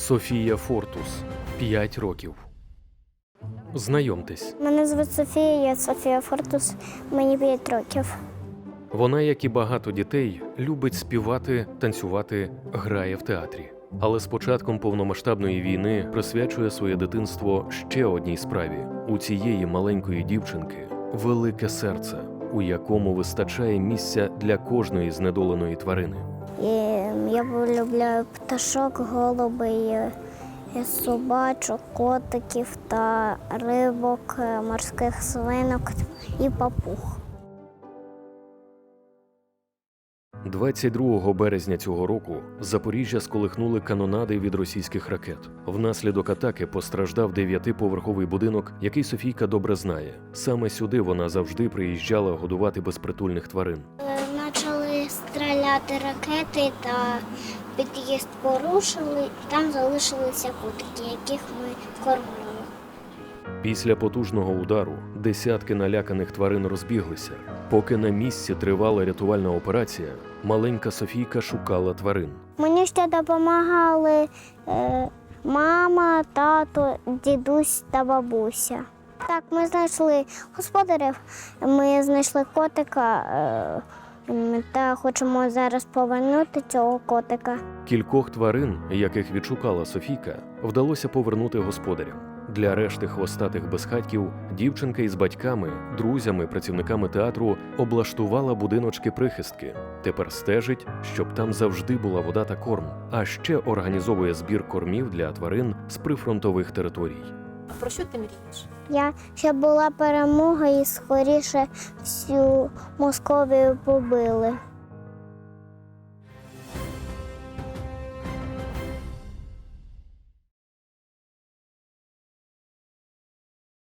Софія Фортус 5 років. Знайомтесь, Мене звуть Софія, я Софія Фортус, мені 5 років. вона, як і багато дітей, любить співати, танцювати, грає в театрі. Але з початком повномасштабної війни присвячує своє дитинство ще одній справі у цієї маленької дівчинки велике серце, у якому вистачає місця для кожної знедоленої тварини. І я полюбляю пташок, голубей, собачок, котиків та рибок, е, морських свинок і папуг. 22 березня цього року Запоріжжя сколихнули канонади від російських ракет. Внаслідок атаки постраждав дев'ятиповерховий будинок, який Софійка добре знає. Саме сюди вона завжди приїжджала годувати безпритульних тварин. Стріляти ракети та під'їзд порушили, і там залишилися котики, яких ми кормили. Після потужного удару десятки наляканих тварин розбіглися. Поки на місці тривала рятувальна операція, маленька Софійка шукала тварин. Мені ще допомагали е, мама, тато, дідусь та бабуся. Так, ми знайшли господарів, ми знайшли котика е, та хочемо зараз повернути цього котика. Кількох тварин, яких відшукала Софійка, вдалося повернути господарям. Для решти хвостатих безхатьків дівчинка із батьками, друзями, працівниками театру облаштувала будиночки прихистки. Тепер стежить, щоб там завжди була вода та корм. А ще організовує збір кормів для тварин з прифронтових територій. А про що ти мрієш? Я щоб була перемога і скоріше всю Московію побили.